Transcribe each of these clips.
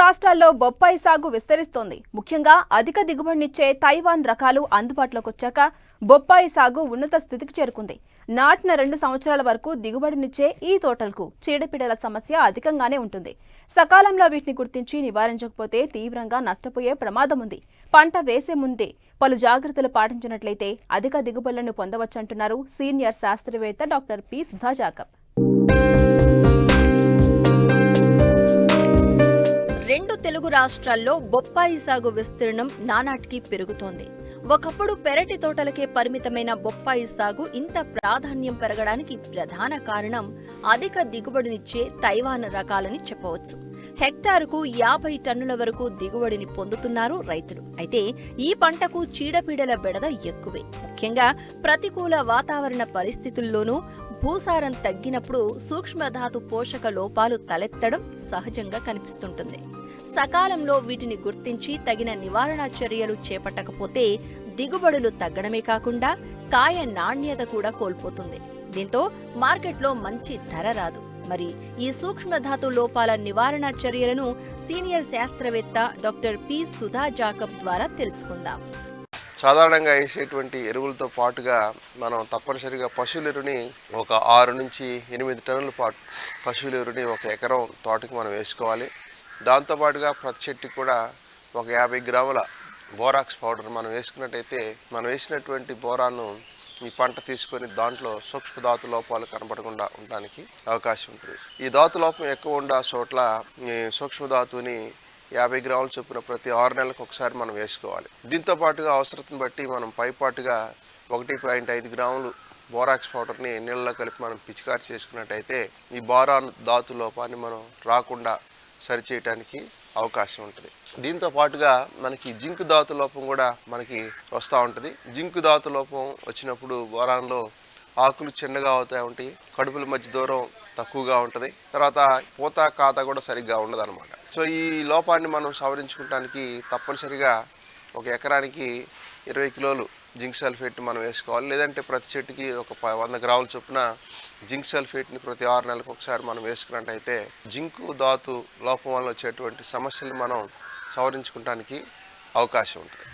రాష్ట్రాల్లో బొప్పాయి సాగు విస్తరిస్తోంది. ముఖ్యంగా అధిక దిగుబడినిచ్చే తైవాన్ రకాలు అందుబాటులోకి వచ్చాక బొప్పాయి సాగు ఉన్నత స్థితికి చేరుకుంది. నాటిన రెండు సంవత్సరాల వరకు దిగుబడినిచ్చే ఈ తోటలకు చీడపీడల సమస్య అధికంగానే ఉంటుంది. సకాలంలో వీటిని గుర్తించి నివారించకపోతే తీవ్రంగా నష్టపోయే ప్రమాదం ఉంది. పంట వేసే ముందే పలు జాగ్రత్తలు పాటించినట్లయితే అధిక దిగుబడులను పొందవచ్చంటున్నారు సీనియర్ శాస్త్రవేత్త డాక్టర్ పి సుధా జాకబ్ రెండు తెలుగు రాష్ట్రాల్లో బొప్పాయి సాగు విస్తీర్ణం నానాటికి పెరుగుతోంది. ఒకప్పుడు పెరటి తోటలకే పరిమితమైన బొప్పాయి సాగు ఇంత ప్రాధాన్యం పెరగడానికి ప్రధాన కారణం అధిక దిగుబడినిచ్చే తైవాన్ రకాలని చెప్పవచ్చు. హెక్టారుకు యాభై టన్నుల వరకు దిగుబడిని పొందుతున్నారు రైతులు. అయితే ఈ పంటకు చీడపీడల బెడద ఎక్కువే. ముఖ్యంగా ప్రతికూల వాతావరణ పరిస్థితుల్లోనూ భూసారం తగ్గినప్పుడు సూక్ష్మధాతు పోషక లోపాలు తలెత్తడం సహజంగా కనిపిస్తుంటుంది. సకాలంలో వీటిని గుర్తించి తగిన నివారణ చర్యలు చేపట్టకపోతే దిగుబడులు తగ్గడమే కాకుండా కాయ నాణ్యత కూడా కోల్పోతుంది. దీంతో మార్కెట్లో మంచి ధర రాదు. మరి ఈ సూక్ష్మధాతు లోపాల నివారణ చర్యలను సీనియర్ శాస్త్రవేత్త డాక్టర్ పి సుధా జాకబ్ ద్వారా తెలుసుకుందాం. సాధారణంగా వేసేటువంటి ఎరువులతో పాటుగా మనం తప్పనిసరిగా పశువుల ఒక ఆరు నుంచి ఎనిమిది టన్నుల పాటు పశువుల ఒక ఎకరం తోటకి మనం వేసుకోవాలి. దాంతోపాటుగా ప్రతి చెట్టుకి కూడా ఒక యాభై గ్రాముల బోరాక్స్ పౌడర్ మనం వేసుకున్నట్టయితే మనం వేసినటువంటి బోరాను ఈ పంట తీసుకొని దాంట్లో సూక్ష్మ ధాతు లోపాలు కనపడకుండా ఉండడానికి అవకాశం ఉంటుంది. ఈ ధాతు లోపం ఎక్కువ ఉండే చోట్ల ఈ సూక్ష్మ ధాతుని యాభై గ్రాముల చొప్పున ప్రతి ఆరు నెలలకు ఒకసారి మనం వేసుకోవాలి. దీంతో పాటుగా అవసరతను బట్టి మనం పైపాటుగా ఒకటి పాయింట్ ఐదు గ్రాములు బోరాక్స్ పౌడర్ని నీళ్ళలో కలిపి మనం పిచికారి చేసుకున్నట్టయితే ఈ బోరాన్ ధాతు లోపాన్ని మనం రాకుండా సరిచేయటానికి అవకాశం ఉంటుంది. దీంతో పాటుగా మనకి జింక్ దాతు లోపం కూడా మనకి వస్తూ ఉంటుంది. జింక్ దాతు లోపం వచ్చినప్పుడు బోరాన్లో ఆకులు చిన్నగా అవుతాయి ఉంటాయి కడుపుల మధ్య దూరం తక్కువగా ఉంటుంది. తర్వాత పూత కాత కూడా సరిగ్గా ఉండదు అనమాట సో ఈ లోపాన్ని మనం సవరించుకోవడానికి తప్పనిసరిగా ఒక ఎకరానికి ఇరవై కిలోలు జింక్ సల్ఫేట్ మనం వేసుకోవాలి. లేదంటే ప్రతి చెట్టుకి ఒక ప- వంద గ్రాముల చొప్పున జింక్ సల్ఫేట్ని ప్రతి ఆరు నెలలకు ఒకసారి మనం వేసుకున్నట్టయితే జింకు ధాతు లోపం వల్ల వచ్చేటువంటి సమస్యలు మనం సవరించుకోవడానికి అవకాశం ఉంటుంది.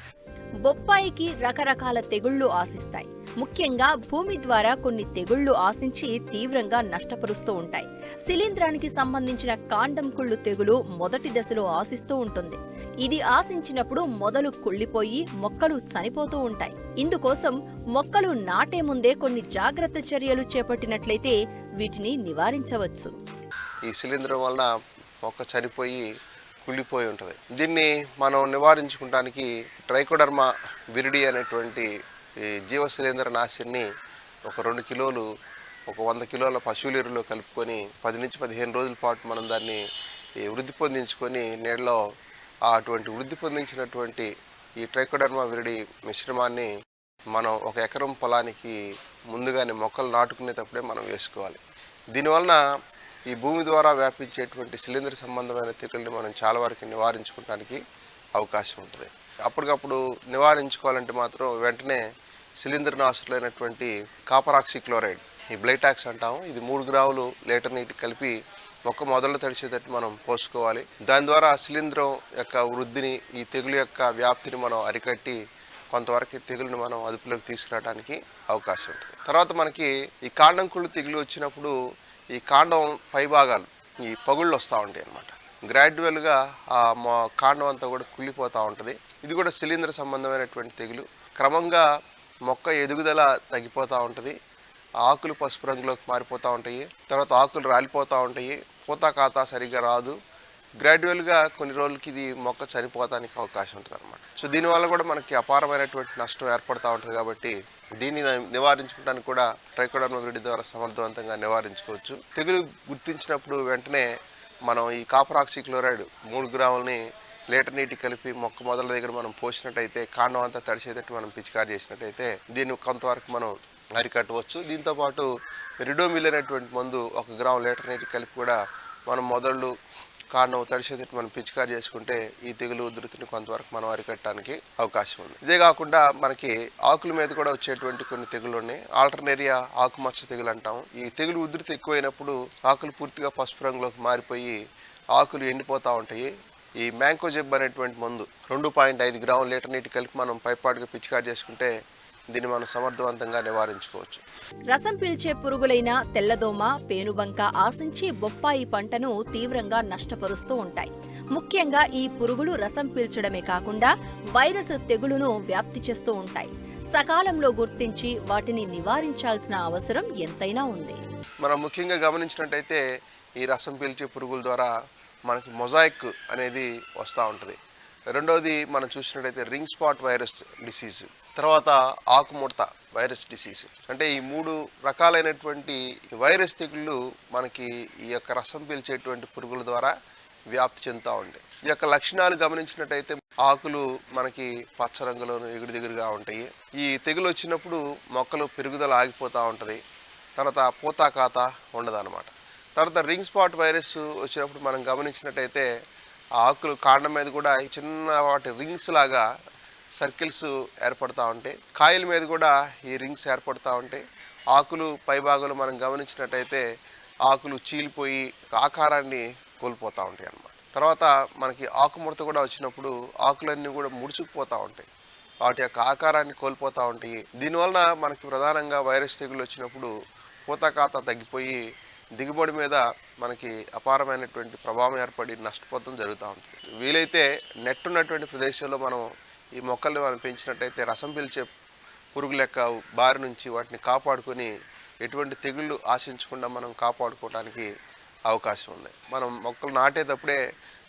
బొప్పాయికి రకరకాల తెగుళ్ళు ఆశిస్తాయి. ముఖ్యంగా భూమి ద్వారా కొన్ని తెగుళ్ళు ఆశించి తీవ్రంగా నష్టపరుస్తూ ఉంటాయి. శిలీంధ్రానికి సంబంధించిన కాండం కుళ్ళు తెగులు మొదటి దశలో ఆశిస్తూ ఉంటుంది. ఇది ఆశించినప్పుడు మొదలు కుళ్ళిపోయి మొక్కలు చనిపోతూ ఉంటాయి. ఇందుకోసం మొక్కలు నాటే ముందే కొన్ని జాగ్రత్త చర్యలు చేపట్టినట్లయితే వీటిని నివారించవచ్చు. ఈ శిలీంధ్రం వలన మొక్క చనిపోయి కుళ్ళిపోయి ఉంటుంది. దీన్ని మనం నివారించుకోవడానికి ట్రైకోడర్మా విరిడి అనేటువంటి ఈ జీవ శిలీంద్ర నాశిని ఒక రెండు కిలోలు ఒక వంద కిలోల పశువుల ఎరువులో కలుపుకొని పది నుంచి పదిహేను రోజుల పాటు మనం దాన్ని ఈ వృద్ధి పొందించుకొని నీళ్ళలో అటువంటి వృద్ధి పొందించినటువంటి ఈ ట్రైకోడర్మా విరిడి మిశ్రమాన్ని మనం ఒక ఎకరం పొలానికి ముందుగానే మొక్కలు నాటుకునేటప్పుడే మనం వేసుకోవాలి. దీనివలన ఈ భూమి ద్వారా వ్యాపించేటువంటి శిలీంద్ర సంబంధమైన తెగుల్ని మనం చాలా వరకు నివారించుకోవడానికి అవకాశం ఉంటుంది. అప్పటికప్పుడు నివారించుకోవాలంటే మాత్రం వెంటనే శిలీంద్ర నాశులైనటువంటి కాపరాక్సి క్లోరైడ్ ఈ బ్లైటాక్స్ అంటాము. ఇది మూడు గ్రాములు లీటర్ నీటి కలిపి మొక్క మొదలు తడిచేటట్టు మనం పోసుకోవాలి. దాని ద్వారా శిలీంధ్రం యొక్క వృద్ధిని ఈ తెగులు యొక్క వ్యాప్తిని మనం అరికట్టి కొంతవరకు తెగులను తెగులుని మనం అదుపులోకి తీసుకురావడానికి అవకాశం ఉంటుంది. తర్వాత మనకి ఈ కాండం కుళ్ళు తెగులు వచ్చినప్పుడు ఈ కాండం పై భాగాలు ఈ పగుళ్ళు వస్తూ ఉంటాయి అన్నమాట. గ్రాడ్యువల్గా ఆ మా కాండం అంతా కూడా కుళ్ళిపోతూ ఉంటుంది. ఇది కూడా శిలీంద్ర సంబంధమైనటువంటి తెగులు. క్రమంగా మొక్క ఎదుగుదల తగ్గిపోతూ ఉంటుంది. ఆకులు పసుపు రంగులోకి మారిపోతూ ఉంటాయి. తర్వాత ఆకులు రాలిపోతూ ఉంటాయి. పూత కాత సరిగ్గా రాదు. గ్రాడ్యువల్గా కొన్ని రోజులకి ఇది మొక్క చనిపోవడానికి అవకాశం ఉంటుంది అనమాట సో దీనివల్ల కూడా మనకి అపారమైనటువంటి నష్టం ఏర్పడుతూ ఉంటుంది కాబట్టి దీన్ని నివారించుకోవడానికి కూడా ట్రైకోడర్మ విరిడి ద్వారా సమర్థవంతంగా నివారించుకోవచ్చు. తెగులు గుర్తించినప్పుడు వెంటనే మనం ఈ కాపర్ ఆక్సిక్లోరైడ్ మూడు గ్రాములని లీటర్ నీటి కలిపి మొక్క మొదల దగ్గర మనం పోసినట్టయితే కాండం అంతా తడిసేటట్టు మనం పిచికారి చేసినట్టయితే దీన్ని కొంతవరకు మనం అరికట్టవచ్చు. దీంతో పాటు రిడోమిల్ అనేటువంటి మందు ఒక గ్రాము లీటర్ నీటి కలిపి కూడా మనం మొదళ్ళు కాండం తడిసేటట్టు మనం పిచికారి చేసుకుంటే ఈ తెగులు ఉధృతిని కొంతవరకు మనం అరికట్టడానికి అవకాశం ఉంది. ఇదే కాకుండా మనకి ఆకుల మీద కూడా వచ్చేటువంటి కొన్ని తెగులు ఉన్నాయి. ఆల్టర్నేరియా ఆకుమచ్చ తెగులు అంటాం. ఈ తెగులు ఉధృతి ఎక్కువైనప్పుడు ఆకులు పూర్తిగా పసుపు రంగులోకి మారిపోయి ఆకులు ఎండిపోతూ ఉంటాయి. ఈ మ్యాంకోజెబ్ అనేటువంటి మందు రెండు పాయింట్ ఐదు గ్రాముల లీటర్ నీటి కలిపి మనం పైపాటుగా పిచికారి చేసుకుంటే దీన్ని మనం సమర్థవంతంగా నివారించుకోవచ్చు. రసం పీల్చే పురుగులైన తెల్లదోమ పేనుబంక ఆశించి బొప్పాయి పంటను తీవ్రంగా నష్టపరుస్తూ ఉంటాయి. ముఖ్యంగా ఈ పురుగులు రసం పీల్చడమే కాకుండా వైరస్ తెగులును వ్యాప్తి చేస్తూ ఉంటాయి. సకాలంలో గుర్తించి వాటిని నివారించాల్సిన అవసరం ఎంతైనా ఉంది. మనం ముఖ్యంగా గమనించినట్టయితే ఈ రసం పీల్చే పురుగుల ద్వారా మనకి మొజాయిక్ అనేది వస్తూ ఉంటుంది. రెండవది మనం చూసినట్టయితే రింగ్ స్పాట్ వైరస్ డిసీజ్. తర్వాత ఆకుముడత వైరస్ డిసీజ్. అంటే ఈ మూడు రకాలైనటువంటి వైరస్ తెగుళ్ళు మనకి ఈ యొక్క రసం పీల్చేటువంటి పురుగుల ద్వారా వ్యాప్తి చెందుతూ ఉంటాయి ఈ యొక్క లక్షణాలు గమనించినట్టయితే ఆకులు మనకి పచ్చ రంగులో ఎగుడు దిగుడుగా ఉంటాయి. ఈ తెగులు వచ్చినప్పుడు మొక్కలు పెరుగుదల ఆగిపోతూ ఉంటుంది. తర్వాత పూతా కాత ఉండదన్నమాట. తర్వాత రింగ్ స్పాట్ వైరస్ వచ్చినప్పుడు మనం గమనించినట్టయితే ఆ ఆకులు కాండం మీద కూడా ఈ చిన్న వాటి రింగ్స్ లాగా సర్కిల్స్ ఏర్పడతా ఉంటాయి కాయల మీద కూడా ఈ రింగ్స్ ఏర్పడతా ఉంటాయి ఆకులు పైభాగాలు మనం గమనించినట్టయితే ఆకులు చీలిపోయి ఆకారాన్ని కోల్పోతూ ఉంటాయి అన్నమాట. తర్వాత మనకి ఆకుముడత కూడా వచ్చినప్పుడు ఆకులన్నీ కూడా ముడుచుకుపోతూ ఉంటాయి. వాటి యొక్క ఆకారాన్ని కోల్పోతూ ఉంటాయి. దీనివలన మనకి ప్రధానంగా వైరస్ తెగులు వచ్చినప్పుడు పూతకాత తగ్గిపోయి దిగుబడి మీద మనకి అపారమైనటువంటి ప్రభావం ఏర్పడి నష్టపోవడం జరుగుతూ ఉంటుంది. వీలైతే నెట్ ఉన్నటువంటి ప్రదేశంలో మనం ఈ మొక్కల్ని మనం పెంచినట్టయితే రసం పీల్చే పురుగు లెక్క బారి నుంచి వాటిని కాపాడుకొని ఎటువంటి తెగుళ్ళు ఆశించకుండా మనం కాపాడుకోవడానికి అవకాశం ఉంది. మనం మొక్కలు నాటేటప్పుడే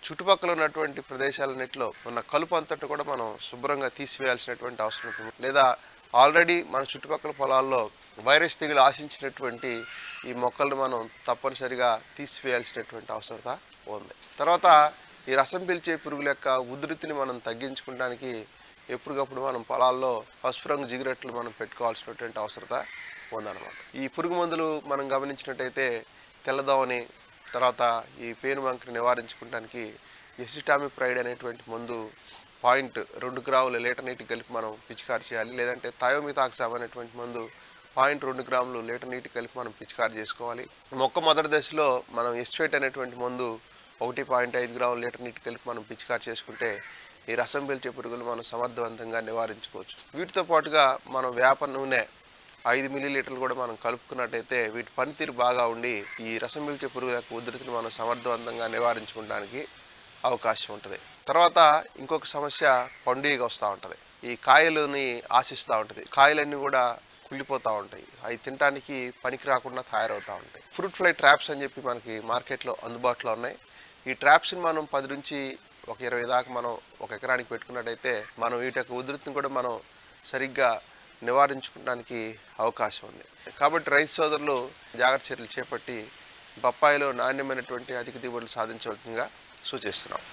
చుట్టుపక్కల ఉన్నటువంటి ప్రదేశాలన్నింటిలో ఉన్న కలుపు అంతటి కూడా మనం శుభ్రంగా తీసివేయాల్సినటువంటి అవసరం ఉంటుంది లేదా ఆల్రెడీ మన చుట్టుపక్కల పొలాల్లో వైరస్ తెగులు ఆశించినటువంటి ఈ మొక్కలను మనం తప్పనిసరిగా తీసివేయాల్సినటువంటి అవసరత ఉంది. తర్వాత ఈ రసం పీల్చే పురుగుల యొక్క ఉధృతిని మనం తగ్గించుకోవడానికి ఎప్పటికప్పుడు మనం పొలాల్లో పసుపు రంగు జిగురెట్లు మనం పెట్టుకోవాల్సినటువంటి అవసరత ఉందన్నమాట. ఈ పురుగు మందులు మనం గమనించినట్టయితే తెల్లదోమని తర్వాత ఈ పేను వంకని నివారించుకోవడానికి ఎసిటామిక్ ప్రైడ్ అనేటువంటి మందు పాయింట్ రెండు గ్రాముల లీటర్ నీటి కలిపి మనం పిచికారి చేయాలి. లేదంటే థయోమితాక్సామ్ అనేటువంటి మందు పాయింట్ రెండు గ్రాములు లీటర్ నీటి కలిపి మనం పిచికారి చేసుకోవాలి. మొక్క మొదటి దశలో మనం ఎస్ఫేట్ అనేటువంటి మందు ఒకటి పాయింట్ ఐదు గ్రాముల లీటర్ నీటి కలిపి మనం పిచికారి చేసుకుంటే ఈ రసం పీల్చే పురుగులు మనం సమర్థవంతంగా నివారించుకోవచ్చు. వీటితో పాటుగా మనం వేప నూనె ఐదు మిల్లీ లీటర్లు కూడా మనం కలుపుకున్నట్టయితే వీటి పనితీరు బాగా ఉండి ఈ రసం పీల్చే పురుగుల యొక్క ఉధృతిని మనం సమర్థవంతంగా నివారించుకోవడానికి అవకాశం ఉంటుంది. తర్వాత ఇంకొక సమస్య పండుగ వస్తూ ఉంటుంది. ఈ కాయలని ఆశిస్తూ ఉంటుంది. కాయలన్నీ కూడా కుళ్ళిపోతూ ఉంటాయి. అవి తినడానికి పనికి రాకుండా తయారవుతూ ఉంటాయి. ఫ్రూట్ ఫ్లై ట్రాప్స్ అని చెప్పి మనకి మార్కెట్లో అందుబాటులో ఉన్నాయి. ఈ ట్రాప్స్ని మనం పది నుంచి ఒక ఇరవై దాకా మనం ఒక ఎకరానికి పెట్టుకున్నట్టయితే మనం వీటి యొక్క ఉధృతిని కూడా మనం సరిగ్గా నివారించుకోవడానికి అవకాశం ఉంది. కాబట్టి రైతు సోదరులు జాగ్రత్త చర్యలు చేపట్టి బొప్పాయిలో నాణ్యమైనటువంటి అధిక దిగుబడులు సాధించవలసిందిగా సూచిస్తున్నాం.